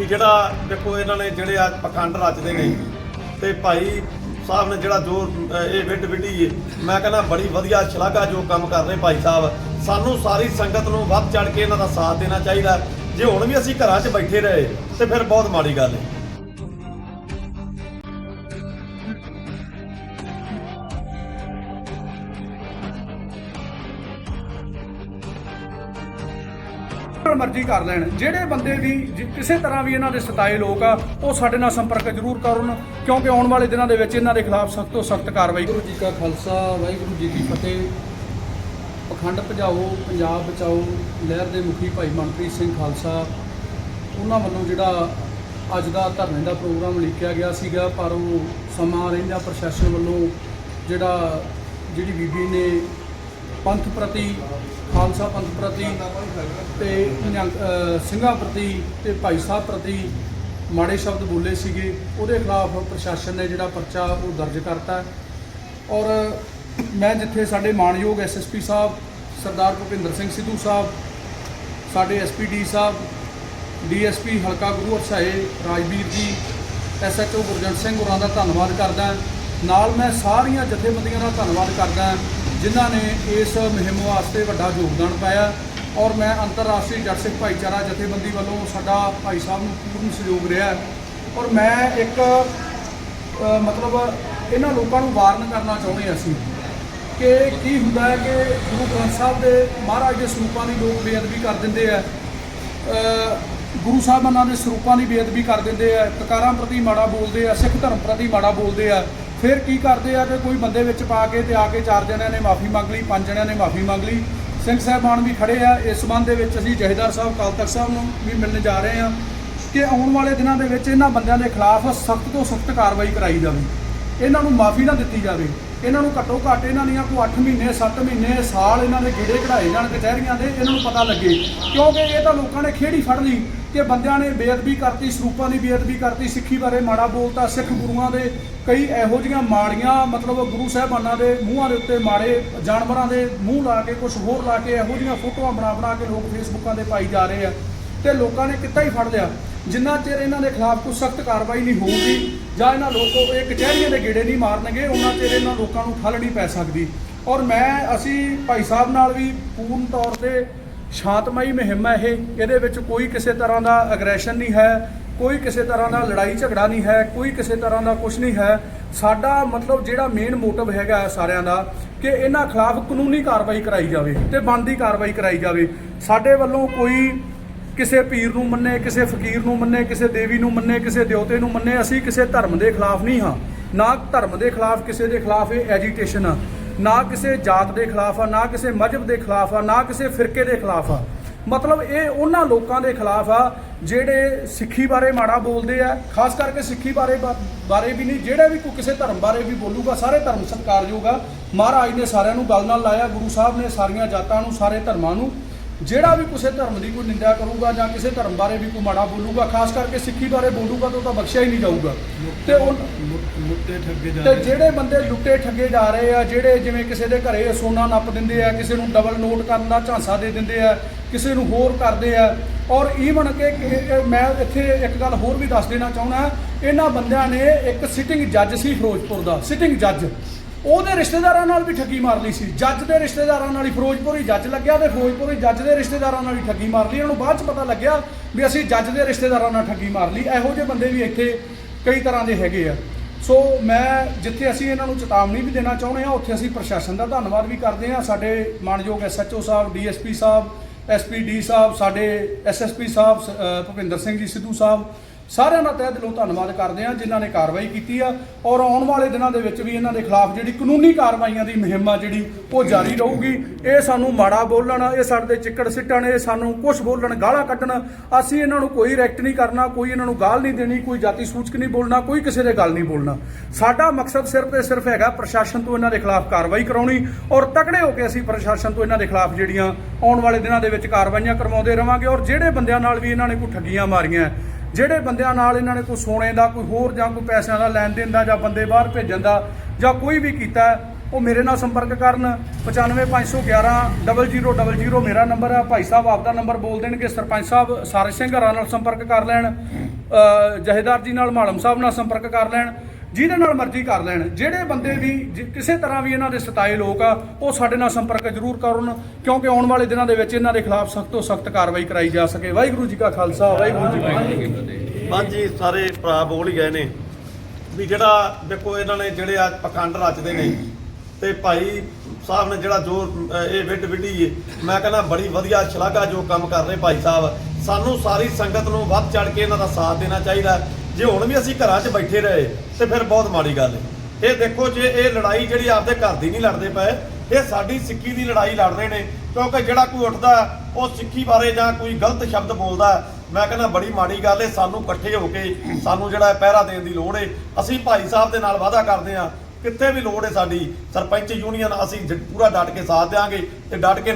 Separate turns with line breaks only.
ਵੀ ਜਿਹੜਾ ਦੇਖੋ ਇਹਨਾਂ ਨੇ ਜਿਹੜੇ ਆ ਪਖੰਡ ਰਚਦੇ ਨੇ ਤੇ ਭਾਈ ਸਾਹਿਬ ਨੇ ਜਿਹੜਾ ਜੋ ਇਹ ਵਿੱਢ ਵਿੱਢੀ ਏ। ਮੈਂ ਕਹਿੰਦਾ ਬੜੀ ਵਧੀਆ ਸ਼ਲਾਘਾ ਜੋ ਕੰਮ ਕਰ ਰਹੇ ਭਾਈ ਸਾਹਿਬ। ਸਾਨੂੰ ਸਾਰੀ ਸੰਗਤ ਨੂੰ ਵੱਧ ਚੜ ਕੇ ਇਹਨਾਂ ਦਾ ਸਾਥ ਦੇਣਾ ਚਾਹੀਦਾ। ਜੇ ਹੁਣ ਵੀ ਅਸੀਂ ਘਰਾਂ 'ਚ ਬੈਠੇ ਰਹੇ, ਤੇ ਫਿਰ ਬਹੁਤ ਮਾੜੀ ਗੱਲ ਹੈ
ਜਿੱਦਾਂ ਮਰਜ਼ੀ ਕਰ ਲੈਣ। ਜਿਹੜੇ ਬੰਦੇ ਵੀ ਜਿ- ਕਿਸੇ ਤਰ੍ਹਾਂ ਵੀ ਇਹਨਾਂ ਦੇ ਸਤਾਏ ਲੋਕ ਆ, ਉਹ ਸਾਡੇ ਨਾਲ ਸੰਪਰਕ ਜ਼ਰੂਰ ਕਰਨ, ਕਿਉਂਕਿ ਆਉਣ ਵਾਲੇ ਦਿਨਾਂ ਦੇ ਵਿੱਚ ਇਹਨਾਂ ਦੇ ਖਿਲਾਫ ਸਖਤ ਤੋਂ ਸਖਤ ਕਾਰਵਾਈ
ਵਾਹਿਗੁਰੂ ਜੀ ਕਾ ਖਾਲਸਾ, ਵਾਹਿਗੁਰੂ ਜੀ ਕੀ ਫਤਿਹ। ਪਖੰਡ ਭਜਾਓ, ਪੰਜਾਬ ਬਚਾਓ, ਲਹਿਰ ਦੇ ਮੁਖੀ ਭਾਈ ਮਨਪ੍ਰੀਤ ਸਿੰਘ ਖਾਲਸਾ। ਉਹਨਾਂ ਵੱਲੋਂ ਜਿਹੜਾ ਅੱਜ ਦਾ ਧਰਨੇ ਦਾ ਪ੍ਰੋਗਰਾਮ ਲਿਖਿਆ ਗਿਆ ਸੀਗਾ, ਪਰ ਉਹ ਸਮਾਂ ਰਹਿੰਦਾ ਪ੍ਰਸ਼ਾਸਨ ਵੱਲੋਂ ਜਿਹੜਾ, ਜਿਹੜੀ ਬੀਬੀ ਨੇ ਪੰਥ ਪ੍ਰਤੀ ਖਾਲਸਾ ਪੰਥ ਪ੍ਰਤੀ ਤੇ ਸਿੰਘਾਂ ਪ੍ਰਤੀ ਤੇ ਭਾਈ ਸਾਹਿਬ ਪ੍ਰਤੀ ਮਾੜੇ ਸ਼ਬਦ ਬੋਲੇ ਸੀਗੇ। ਉਹਦੇ ਖਿਲਾਫ ਪ੍ਰਸ਼ਾਸਨ ਨੇ ਜਿਹੜਾ ਪਰਚਾ ਉਹ ਦਰਜ ਕਰਤਾ। ਔਰ ਮੈਂ ਜਿੱਥੇ ਸਾਡੇ ਮਾਨਯੋਗ ਐਸਐਸਪੀ ਸਾਹਿਬ, ਸਰਦਾਰ ਭੁਪਿੰਦਰ ਸਿੰਘ ਸਿੱਧੂ ਸਾਹਿਬ, ਸਾਡੇ ਐਸਪੀਡੀ ਸਾਹਿਬ ਡੀਐਸਪੀ ਹਲਕਾ ਗੁਰੂ ਅਰਸ਼ਾਏ ਰਾਜਵੀਰ ਜੀ ਐਸਐਚਓ ਗੁਰਜੰਟ ਸਿੰਘ ਹੋਰਾਂ ਦਾ ਧੰਨਵਾਦ ਕਰਦਾ। ਨਾਲ ਮੈਂ ਸਾਰੀਆਂ ਜਥੇਬੰਦੀਆਂ ਦਾ ਧੰਨਵਾਦ ਕਰਦਾ। ਜਿਨ੍ਹਾਂ ਨੇ ਇਸ ਮੁਹਿੰਮ ਵਾਸਤੇ ਵੱਡਾ ਯੋਗਦਾਨ ਪਾਇਆ ਔਰ ਮੈਂ ਅੰਤਰਰਾਸ਼ਟਰੀ ਜੱਟ ਸਿੱਖ ਭਾਈਚਾਰਾ ਜਥੇਬੰਦੀ ਵੱਲੋਂ ਸਾਡਾ ਭਾਈ ਸਾਹਿਬ ਨੂੰ ਪੂਰਨ ਸਹਿਯੋਗ ਰਿਹਾ ਔਰ ਮੈਂ ਇੱਕ ਮਤਲਬ ਇਹਨਾਂ ਲੋਕਾਂ ਨੂੰ ਵਾਰਨ ਕਰਨਾ ਚਾਹੁੰਦੇ ਹਾਂ ਅਸੀਂ ਕਿ ਕੀ ਹੁੰਦਾ ਹੈ ਕਿ ਗੁਰੂ ਗ੍ਰੰਥ ਸਾਹਿਬ ਦੇ ਮਹਾਰਾਜ ਦੇ ਸਰੂਪਾਂ ਦੀ ਲੋਕ ਬੇਅਦਬੀ ਕਰ ਦਿੰਦੇ ਆ ਗੁਰੂ ਸਾਹਿਬਾਨਾਂ ਦੇ ਸਰੂਪਾਂ ਦੀ ਬੇਅਦਬੀ ਕਰ ਦਿੰਦੇ ਆ ਕਕਾਰਾਂ ਪ੍ਰਤੀ ਮਾੜਾ ਬੋਲਦੇ ਆ ਸਿੱਖ ਧਰਮ ਪ੍ਰਤੀ ਮਾੜਾ ਬੋਲਦੇ ਆ ਫਿਰ ਕੀ ਕਰਦੇ ਆ ਕਿ ਕੋਈ ਬੰਦੇ ਵਿੱਚ ਪਾ ਕੇ ਤੇ ਆ ਕੇ ਚਾਰ ਜਣਿਆਂ ਨੇ ਮਾਫੀ ਮੰਗ ਲਈ, ਪੰਜ ਜਣਿਆਂ ਨੇ ਮਾਫੀ ਮੰਗ ਲਈ। ਸਿੰਘ ਸਾਹਿਬਾਨ ਵੀ ਖੜੇ ਆ। ਇਸ ਸੰਬੰਧ ਦੇ ਵਿੱਚ ਅਸੀਂ ਜਹੇਦਾਰ ਸਾਹਿਬ ਕਾਲ ਤਖਤ ਸਾਹਿਬ ਨੂੰ ਵੀ ਮਿਲਣ ਜਾ ਰਹੇ ਆ ਕਿ ਆਉਣ ਵਾਲੇ ਦਿਨਾਂ ਦੇ ਵਿੱਚ ਇਹਨਾਂ ਬੰਦਿਆਂ ਦੇ ਖਿਲਾਫ ਸਖਤ ਤੋਂ ਸਖਤ ਕਾਰਵਾਈ ਕਰਾਈ ਜਾਵੇ। ਇਹਨਾਂ ਨੂੰ ਮਾਫੀ ਨਾ ਦਿੱਤੀ ਜਾਵੇ। ਇਹਨਾਂ ਨੂੰ ਘੱਟੋ ਘੱਟ ਇਹਨਾਂ ਦੀਆਂ ਕੋਈ 8 ਮਹੀਨੇ 7 ਮਹੀਨੇ, ਸਾਲ ਇਹਨਾਂ ਦੇ ਗੇੜੇ ਕਢਾਏ ਜਾਣ ਕਚਹਿਰੀਆਂ ਦੇ, ਇਹਨਾਂ ਨੂੰ ਪਤਾ ਲੱਗੇ। ਕਿਉਂਕਿ ਇਹ ਤਾਂ ਲੋਕਾਂ ਨੇ ਖੇੜੀ ਫੜ ਲਈ। ਕਿ ਬੰਦਿਆਂ ਨੇ ਬੇਅਦਬੀ ਕਰਤੀ, ਸਰੂਪਾਂ ਦੀ ਬੇਅਦਬੀ ਕਰਤੀ, ਸਿੱਖੀ ਬਾਰੇ ਮਾੜਾ ਬੋਲਤਾ, ਸਿੱਖ ਗੁਰੂਆਂ ਦੇ ਕਈ ਇਹੋ ਜਿਹੀਆਂ ਮਾੜੀਆਂ, ਮਤਲਬ ਗੁਰੂ ਸਾਹਿਬਾਨਾਂ ਦੇ ਮੂੰਹਾਂ ਦੇ ਉੱਤੇ ਮਾੜੇ ਜਾਨਵਰਾਂ ਦੇ ਮੂੰਹ ਲਾ ਕੇ ਕੁਝ ਹੋਰ ਲਾ ਕੇ ਇਹੋ ਜਿਹੀਆਂ ਫੋਟੋਆਂ ਬਣਾ ਬਣਾ ਕੇ ਲੋਕ ਫੇਸਬੁੱਕਾਂ ਤੇ ਪਾਈ ਜਾ ਰਹੇ ਆ। ਤੇ ਲੋਕਾਂ ਨੇ ਕਿੱਤਾ ਹੀ ਫੜ ਲਿਆ। ਜਿੰਨਾ ਚਿਰ ਇਹਨਾਂ ਦੇ ਖਿਲਾਫ ਕੋਈ ਸਖਤ ਕਾਰਵਾਈ ਨਹੀਂ ਹੋਊਗੀ, ਜਾਂ ਇਹਨਾਂ ਲੋਕੋ ਇਹ ਕਚਹਿਰੀਆਂ ਦੇ ਗੇੜੇ ਨਹੀਂ ਮਾਰਨਗੇ, ਉਹਨਾਂ ਚਿਰ ਇਹਨਾਂ ਲੋਕਾਂ ਨੂੰ ਠੱਲ ਨਹੀਂ ਪੈ ਸਕਦੀ। ਔਰ ਮੈਂ, ਅਸੀਂ ਭਾਈ ਸਾਹਿਬ ਨਾਲ ਵੀ ਪੂਰਨ ਤੌਰ ਤੇ ਸ਼ਾਂਤਮਈ ਮੁਹਿੰਮ ਹੈ ਇਹ। ਇਹਦੇ ਵਿੱਚ ਕੋਈ ਕਿਸੇ ਤਰ੍ਹਾਂ ਦਾ ਅਗਰੈਸ਼ਨ ਨਹੀਂ ਹੈ, ਕੋਈ ਕਿਸੇ ਤਰ੍ਹਾਂ ਦਾ ਲੜਾਈ ਝਗੜਾ ਨਹੀਂ ਹੈ, ਕੋਈ ਕਿਸੇ ਤਰ੍ਹਾਂ ਦਾ ਕੁਝ ਨਹੀਂ ਹੈ। ਸਾਡਾ ਮਤਲਬ ਜਿਹੜਾ ਮੇਨ ਮੋਟਿਵ ਹੈਗਾ ਹੈ ਸਾਰਿਆਂ ਦਾ ਕਿ ਇਹਨਾਂ ਖਿਲਾਫ ਕਾਨੂੰਨੀ ਕਾਰਵਾਈ ਕਰਾਈ ਜਾਵੇ ਤੇ ਬਣਦੀ ਕਾਰਵਾਈ ਕਰਾਈ ਜਾਵੇ। ਸਾਡੇ ਵੱਲੋਂ ਕੋਈ ਕਿਸੇ ਪੀਰ ਨੂੰ ਮੰਨੇ, ਕਿਸੇ ਫਕੀਰ ਨੂੰ ਮੰਨੇ, ਕਿਸੇ ਦੇਵੀ ਨੂੰ ਮੰਨੇ, ਕਿਸੇ ਦਿਉਤੇ ਨੂੰ ਮੰਨੇ, ਅਸੀਂ ਕਿਸੇ ਧਰਮ ਦੇ ਖਿਲਾਫ ਨਹੀਂ ਹਾਂ। ਨਾ ਧਰਮ ਦੇ ਖਿਲਾਫ, ਕਿਸੇ ਦੇ ਖਿਲਾਫ ਇਹ ਐਜੀਟੇਸ਼ਨ ਆ। ਨਾ ਕਿਸੇ ਜਾਤ ਦੇ ਖਿਲਾਫ ਆ, ਨਾ ਕਿਸੇ ਮਜਹਬ ਦੇ ਖਿਲਾਫ ਆ, ਨਾ ਕਿਸੇ ਫਿਰਕੇ ਦੇ ਖਿਲਾਫ ਆ। ਮਤਲਬ ਇਹ ਉਹਨਾਂ ਲੋਕਾਂ ਦੇ ਖਿਲਾਫ ਆ ਜਿਹੜੇ ਸਿੱਖੀ ਬਾਰੇ ਮਾੜਾ ਬੋਲਦੇ ਆ, ਖਾਸ ਕਰਕੇ ਸਿੱਖੀ ਬਾਰੇ ਬਾ- ਬਾਰੇ ਵੀ ਨਹੀਂ, ਜਿਹੜਾ ਵੀ ਕੋਈ ਕਿਸੇ ਧਰਮ ਬਾਰੇ ਵੀ ਬੋਲੂਗਾ, ਸਾਰੇ ਧਰਮ ਸਤਿਕਾਰਯੋਗ ਆ। ਮਹਾਰਾਜ ਨੇ ਸਾਰਿਆਂ ਨੂੰ ਗੱਲ ਨਾਲ ਲਾਇਆ, ਗੁਰੂ ਸਾਹਿਬ ਨੇ ਸਾਰੀਆਂ ਜਾਤਾਂ ਨੂੰ, ਸਾਰੇ ਧਰਮਾਂ ਨੂੰ। ਜਿਹੜਾ ਵੀ ਕਿਸੇ ਧਰਮ ਦੀ ਕੋਈ ਨਿੰਦਿਆ ਕਰੂਗਾ ਜਾਂ ਕਿਸੇ ਧਰਮ ਬਾਰੇ ਵੀ ਕੋਈ ਮਾੜਾ ਬੋਲੂਗਾ ਖਾਸ ਕਰਕੇ ਸਿੱਖੀ ਬਾਰੇ ਬੋਲੂਗਾ ਤਾਂ ਉਹ ਤਾਂ ਬਖਸ਼ਿਆ ਹੀ ਨਹੀਂ ਜਾਊਗਾ। ਤੇ ਉਹ
ਮੁੱਤੇ ਠੱਗੇ ਜਾ
ਤੇ ਜਿਹੜੇ ਬੰਦੇ ਲੁੱਟੇ ਠੱਗੇ ਜਾ ਰਹੇ ਆ ਜਿਹੜੇ ਜਿਵੇਂ ਕਿਸੇ ਦੇ ਘਰੇ ਸੋਨਾ ਨੱਪ ਦਿੰਦੇ ਆ ਕਿਸੇ ਨੂੰ ਡਬਲ ਨੋਟ ਕਰਨ ਦਾ ਝਾਂਸਾ ਦੇ ਦਿੰਦੇ ਆ ਕਿਸੇ ਨੂੰ ਹੋਰ ਕਰਦੇ ਆ ਔਰ ਈਵਨ ਕਿ ਮੈਂ ਇੱਥੇ ਇੱਕ ਗੱਲ ਹੋਰ ਵੀ ਦੱਸ ਦੇਣਾ ਚਾਹੁੰਦਾ ਇਹਨਾਂ ਬੰਦਿਆਂ ਨੇ ਇੱਕ ਸਿਟਿੰਗ ਜੱਜ ਸੀ ਫਿਰੋਜ਼ਪੁਰ ਦਾ ਸਿਟਿੰਗ ਜੱਜ ਉਹਦੇ ਰਿਸ਼ਤੇਦਾਰਾਂ ਨਾਲ ਵੀ ਠੱਗੀ ਮਾਰ ਲਈ ਸੀ। ਜੱਜ ਦੇ ਰਿਸ਼ਤੇਦਾਰਾਂ ਨਾਲ ਹੀ ਫਿਰੋਜ਼ਪੁਰੀ ਜੱਜ ਲੱਗਿਆ ਤੇ ਫਿਰੋਜ਼ਪੁਰੀ ਜੱਜ ਦੇ ਰਿਸ਼ਤੇਦਾਰਾਂ ਨਾਲ ਹੀ ਠੱਗੀ ਮਾਰ ਲਈ। ਇਹਨਾਂ ਨੂੰ ਬਾਅਦ ਚ ਪਤਾ ਲੱਗਿਆ ਵੀ ਅਸੀਂ ਜੱਜ ਦੇ ਰਿਸ਼ਤੇਦਾਰਾਂ ਨਾਲ ਠੱਗੀ ਮਾਰ ਲਈ। ਇਹੋ ਜਿਹੇ ਬੰਦੇ ਵੀ ਇੱਥੇ ਕਈ ਤਰ੍ਹਾਂ ਦੇ ਹੈਗੇ ਆ। ਸੋ ਮੈਂ ਜਿੱਥੇ ਅਸੀਂ ਇਹਨਾਂ ਨੂੰ ਚੇਤਾਵਨੀ ਵੀ ਦੇਣਾ ਚਾਹੁੰਦੇ ਹਾਂ, ਉੱਥੇ ਅਸੀਂ ਪ੍ਰਸ਼ਾਸਨ ਦਾ ਧੰਨਵਾਦ ਵੀ ਕਰਦੇ ਹਾਂ। ਸਾਡੇ ਮਾਨਯੋਗ SHO sahib DSP sahib SPD sahib, ਸਾਡੇ ਐਸਐਸਪੀ ਸਾਹਿਬ ਸ- ਭੁਪਿੰਦਰ ਸਿੰਘ ਜੀ ਸਿੱਧੂ ਸਾਹਿਬ ਸਾਰਿਆਂ ਦਾ ਤਹਿ ਦਿਲੋਂ ਧੰਨਵਾਦ ਕਰਦੇ ਹਾਂ ਜਿਨ੍ਹਾਂ ਨੇ ਕਾਰਵਾਈ ਕੀਤੀ ਆ ਔਰ ਆਉਣ ਵਾਲੇ ਦਿਨਾਂ ਦੇ ਵਿੱਚ ਵੀ ਇਹਨਾਂ ਦੇ ਖਿਲਾਫ ਜਿਹੜੀ ਕਾਨੂੰਨੀ ਕਾਰਵਾਈਆਂ ਦੀ ਮੁਹਿੰਮ ਆ ਜਿਹੜੀ ਉਹ ਜਾਰੀ ਰਹੂਗੀ। ਇਹ ਸਾਨੂੰ ਮਾੜਾ ਬੋਲਣ, ਇਹ ਸਾਡੇ ਤੇ ਚਿੱਕੜ ਸਿੱਟਣ, ਇਹ ਸਾਨੂੰ ਕੁਝ ਬੋਲਣ, ਗਾਲਾਂ ਕੱਢਣ। ਅਸੀਂ ਇਹਨਾਂ ਨੂੰ ਕੋਈ ਰੈਕਟ ਨਹੀਂ ਕਰਨਾ, ਕੋਈ ਇਹਨਾਂ ਨੂੰ ਗਾਲ ਨਹੀਂ ਦੇਣੀ, ਕੋਈ ਜਾਤੀ ਸੂਚਕ ਨਹੀਂ ਬੋਲਣਾ, ਕੋਈ ਕਿਸੇ ਦੇ ਗੱਲ ਨਹੀਂ ਬੋਲਣਾ। ਸਾਡਾ ਮਕਸਦ ਸਿਰਫ ਤੇ ਸਿਰਫ ਹੈਗਾ ਪ੍ਰਸ਼ਾਸਨ ਤੋਂ ਇਹਨਾਂ ਦੇ ਖਿਲਾਫ ਕਾਰਵਾਈ ਕਰਾਉਣੀ ਔਰ ਤਕੜੇ ਹੋ ਕੇ ਅਸੀਂ ਪ੍ਰਸ਼ਾਸਨ ਤੋਂ ਇਹਨਾਂ ਦੇ ਖਿਲਾਫ ਜਿਹੜੀਆਂ ਆਉਣ ਵਾਲੇ ਦਿਨਾਂ ਦੇ ਵਿੱਚ ਕਾਰਵਾਈਆਂ ਕਰਵਾਉਂਦੇ ਰਵਾਂਗੇ ਔਰ ਜਿਹੜੇ ਬੰਦਿਆਂ ਨਾਲ ਵੀ ਇਹਨਾਂ ਨੇ ਕੋਈ ਠੱਗੀਆਂ ਮਾਰੀਆਂ ਜਿਹੜੇ ਬੰਦਿਆਂ ਨਾਲ ਇਹਨਾਂ ਨੇ ਕੋਈ ਸੋਨੇ ਦਾ, ਕੋਈ ਹੋਰ ਜਾਂ ਕੋਈ ਪੈਸਿਆਂ ਦਾ ਲੈਣ ਦੇਣ ਦਾ ਜਾਂ ਬੰਦੇ ਬਾਹਰ ਭੇਜਣ ਦਾ ਜਾਂ ਕੋਈ ਵੀ ਕੀਤਾ, ਉਹ ਮੇਰੇ ਨਾਲ ਸੰਪਰਕ ਕਰਨ। 95511 0000 ਮੇਰਾ ਨੰਬਰ ਹੈ ਭਾਈ ਸਾਹਿਬ ਆਪਦਾ ਨੰਬਰ ਬੋਲ ਦੇਣਗੇ। ਸਰਪੰਚ ਸਾਹਿਬ ਸਾਰੇ ਸਿੰਘ ਹਰਾਂ ਨਾਲ ਸੰਪਰਕ ਕਰ ਲੈਣ।
ਜਹੇਦਾਰ ਜੀ ਨਾਲ, ਮਾਲਮ ਸਾਹਿਬ ਨਾਲ ਸੰਪਰਕ ਕਰ ਲੈਣ। ਜਿਹਦੇ ਨਾਲ ਮਰਜ਼ੀ ਕਰ ਲੈਣ। ਜਿਹੜੇ ਬੰਦੇ ਵੀ ਜਿ- ਕਿਸੇ ਤਰ੍ਹਾਂ ਵੀ ਇਹਨਾਂ ਦੇ ਸਤਾਏ ਲੋਕ ਆ, ਉਹ ਸਾਡੇ ਨਾਲ ਸੰਪਰਕ ਜ਼ਰੂਰ ਕਰਨ, ਕਿਉਂਕਿ ਆਉਣ ਵਾਲੇ ਦਿਨਾਂ ਦੇ ਵਿੱਚ ਇਹਨਾਂ ਦੇ ਖਿਲਾਫ ਸਖਤ ਤੋਂ ਸਖਤ ਕਾਰਵਾਈ ਕਰਾਈ ਜਾ ਸਕੇ। ਵਾਹਿਗੁਰੂ ਜੀ ਕਾ ਖਾਲਸਾ, ਵਾਹਿਗੁਰੂ ਜੀ ਕੀ ਫਤਿਹ।
ਹਾਂਜੀ, ਸਾਰੇ ਭਰਾ ਬੋਲ ਹੀ ਗਏ ਨੇ ਵੀ ਜਿਹੜਾ, ਦੇਖੋ ਇਹਨਾਂ ਨੇ ਜਿਹੜੇ ਆ ਪਖੰਡ ਰਚਦੇ ਨੇ ਤੇ ਭਾਈ ਸਾਹਿਬ ਨੇ ਜਿਹੜਾ ਜੋ ਇਹ ਵਿੱਢ ਵਿੱਢੀ ਏ, ਮੈਂ ਕਹਿੰਦਾ ਬੜੀ ਵਧੀਆ ਸ਼ਲਾਘਾ ਜੋ ਕੰਮ ਕਰ ਰਹੇ ਭਾਈ ਸਾਹਿਬ। ਸਾਨੂੰ ਸਾਰੀ ਸੰਗਤ ਨੂੰ ਵੱਧ ਚੜ ਕੇ ਇਹਨਾਂ ਦਾ ਸਾਥ ਦੇਣਾ ਚਾਹੀਦਾ। ਜੇ ਹੁਣ ਵੀ ਅਸੀਂ ਘਰਾਂ 'ਚ ਬੈਠੇ ਰਹੇ, ਤੇ ਫਿਰ ਬਹੁਤ ਮਾੜੀ ਗੱਲ ਹੈ। ਇਹ ਦੇਖੋ ਜੇ ਇਹ ਲੜਾਈ ਜਿਹੜੀ ਆਪਦੇ ਘਰ ਦੀ ਨਹੀਂ ਲੜਦੇ ਪਏ, ਇਹ ਸਾਡੀ ਸਿੱਖੀ ਦੀ ਲੜਾਈ ਲੜ ਰਹੇ ਨੇ, ਕਿਉਂਕਿ ਜਿਹੜਾ ਕੋਈ ਉੱਠਦਾ, ਉਹ ਸਿੱਖੀ ਬਾਰੇ ਜਾਂ ਕੋਈ ਗਲਤ ਸ਼ਬਦ ਬੋਲਦਾ, ਮੈਂ ਕਹਿੰਦਾ ਬੜੀ ਮਾੜੀ ਗੱਲ ਹੈ, ਸਾਨੂੰ ਇਕੱਠੇ ਹੋ ਕੇ ਸਾਨੂੰ ਜਿਹੜਾ ਪਹਿਰਾ ਦੇਣ ਦੀ ਲੋੜ ਏ ਅਸੀਂ ਭਾਈ ਸਾਹਿਬ ਦੇ ਨਾਲ ਵਾਅਦਾ ਕਰਦੇ ਹਾਂ, ਕਿੱਥੇ ਵੀ ਲੋੜ ਹੈ ਸਾਡੀ, ਸਰਪੰਚ ਯੂਨੀਅਨ ਅਸੀਂ ਪੂਰਾ ਡਟ ਕੇ ਸਾਥ ਦੇਵਾਂਗੇ ਤੇ ਡਟ ਕੇ